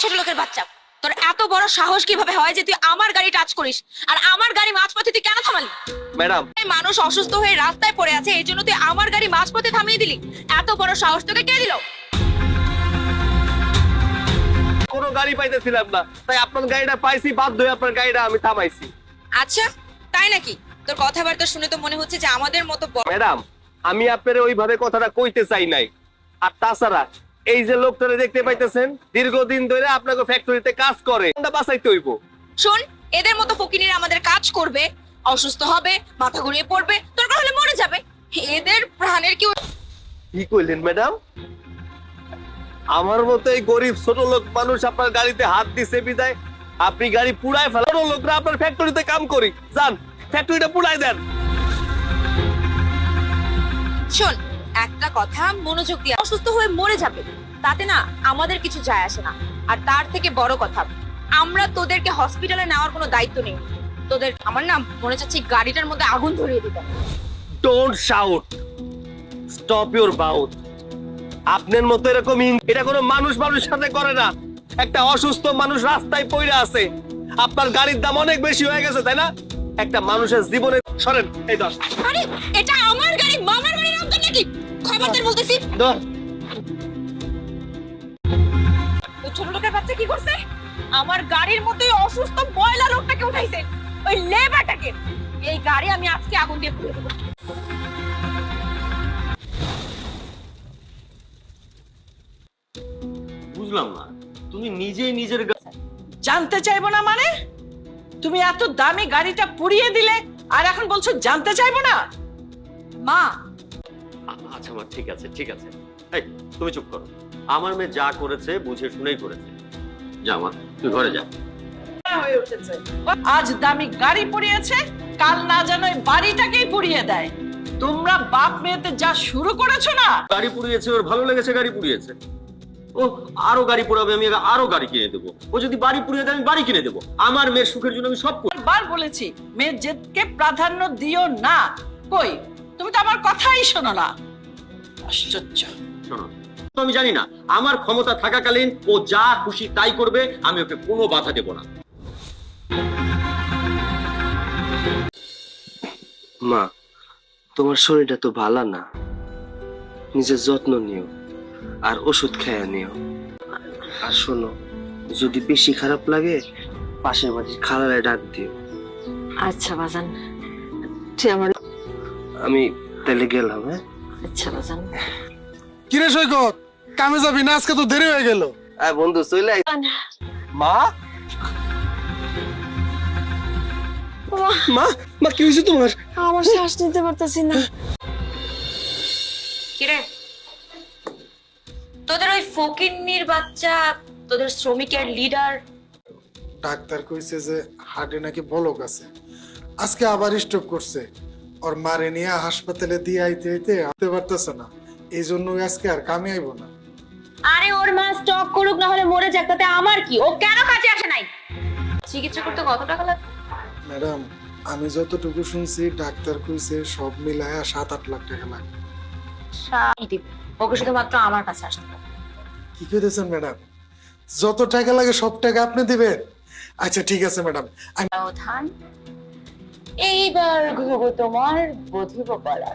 ছোট লোকের বাচ্চা। তোর এত বড় সাহস কীভাবে হয় যে তুই আমার গাড়ি টাচ করিস? আর আমার গাড়ি মাঝপথে তুই কেন থামালি? ম্যাডাম। এই মানুষ অসুস্থ হয়ে রাস্তায় পড়ে আছে এই জন্য তুই আমার গাড়ি মাঝপথে থামিয়ে দিলি। এত বড় সাহস তোকে কে দিল? কোনো গাড়ি পাইতেছিলাম না। তাই আপনার গাড়িটা পাইছি বাধ্য হয়ে আপনার গাড়িটা আমি থামাইছি। আচ্ছা তাই নাকি? তোর কথাবার্তা শুনে তো মনে হচ্ছে যে আমাদের মতো ম্যাডাম আমি আপনার ওইভাবে কথাটা কইতে চাই নাই। আর তাছাড়া এই যে লোকটারে দেখতে পাইতেছেন দীর্ঘদিন ধরে আপনাকে ফ্যাক্টরিতে কাজ করে। আমরা বাঁচাইতে হইব। শোন এদের মতো ফকিনিরা আমাদের কাজ করবে অসুস্থ হবে মাথা ঘুরিয়ে পড়বে দরকার হলে মরে যাবে। এদের প্রাণের কি কি কইলেন ম্যাডাম? আমার মতো এই গরিব ছোট লোক মানুষ আপনার গাড়িতে হাত দিছে বিদায় আপনি গাড়ি পুড়ায় ফেলার লোকরা আপনার ফ্যাক্টরিতে কাম করি। যান ফ্যাক্টরিটা পুড়াই দেন। শোন একটা কথা মনোযোগ দিয়ে অসুস্থ হয়ে মরে যাবে। তাতে না আমাদের কিছু যায় আসে না। আর তার থেকে বড় কথা, আমরা তোদেরকে হসপিটালে নেওয়ার কোনো দায়িত্ব নেই। তোদের, আমার নাম মনে চাচ্ছে গাড়িটার মধ্যে আগুন ধরিয়ে দিতাম don't shout stop your mouth আপনার মতো এরকম এটা কোনো মানুষ মানুষের সাথে করে না। একটা অসুস্থ মানুষ রাস্তায় পড়ে আছে। আপনার গাড়ির দাম অনেক বেশি হয়ে গেছে, তাই না? একটা মানুষের জীবনে সরেন এই দশ। আরে এটা আমার গাড়ি মামার বাড়ির আমদার নাকি? খবরদার বলতেছি। দশ। ওই ছোট লোকের বাচ্চা কি করছে? আমার গাড়ির মধ্যে অসুস্থ ময়লা লোকটাকে উঠাইছে। ওই লেবারটাকে। এই গাড়ি আমি আজকে আগুন দিয়ে পুড়ে দেবো। বুঝলাম না। তুমি নিজেই নিজের জানতে চাইব না মানে? তুমি এত দামি গাড়িটা পুড়িয়ে দিলে আর এখন বলছো জানতে চাইব না? মা! আচ্ছা মা ঠিক আছে ঠিক আছে। এই তুমি চুপ করো। আমার মেয়ে যা করেছে বুঝে শুনেই করেছে। যা মা তুই ঘরে যা আজ দামি গাড়ি পুড়িয়েছে কাল না যেন বাড়িটাকেই পুড়িয়ে দেয়। তোমরা বাপ মেয়েতে যা শুরু করেছ না? গাড়ি পুড়িয়েছে ওর ভালো লেগেছে গাড়ি পুড়িয়েছে। ও আরও গাড়ি পোড়াবে আমি আরও গাড়ি কিনে দেবো। ও যদি বাড়ি পুড়িয়ে দেয় আমি বাড়ি কিনে দেবো। আমার মেয়ের সুখের জন্য আমি সব বার বলেছি মেয়ের জেদকে প্রাধান্য দিও না। কই? তুমি তো আমার কথাই শোনো না। আশ্চর্য। শোনো আমি জানি না আমার ক্ষমতা থাকাকালীন ও যা খুশি তাই করবে আমি ওকে কোনো বাধা দেবো না। মা তোমার শরীরটা তো ভালো না। নিজের যত্ন নিও। আর ওষুধ খেয়ে নিও। আর শোনো যদি বেশি খারাপ লাগে পাশের বাড়ির খালারে ডাক দিও। আচ্ছা বাজান। তুই আমার আমি তাহলে গেলাম হ্যাঁ? আচ্ছা বাজান। কিরে সৈকত? কামে যাবি না? আজকে তো দেরি হয়ে গেল। আয় বন্ধু চলে আয়। মা। মা? মা কি হয়েছে তোমার? আমার শ্বাস নিতে পারতেছি না। কিরে? তোদের ওই ফকিন্নির বাচ্চা তোদের শ্রমিকের লিডার ডাক্তার কইছে যে হার্টে নাকি বলক আছে। আজকে আবার স্ট্রোক করছে। ওর মারে নিয়ে হাসপাতালে দিয়ে আইতে আইতে আসতে পারতেছে না। এই জন্য আজকে আর কামে আইব না। আরে ওর মা স্টক করুক না হলে মরে যাক তাতে আমার কি? ও কেন কাজে আসে নাই? চিকিৎসা করতে কত টাকা লাগবে ম্যাডাম আমি যতটুকু শুনছি ডাক্তার কইছে সব মিলায়া সাত আট লাখ টাকা লাগবে ওকে শুধুমাত্র আমার কাছে আসতে কি কইতেছেন, ম্যাডাম? যত টাকা লাগে সব টাকা আপনি দিবেন। আচ্ছা ঠিক আছে, ম্যাডাম। আমি ধান এইবার ঘুরবো তোমার বধিব কপালা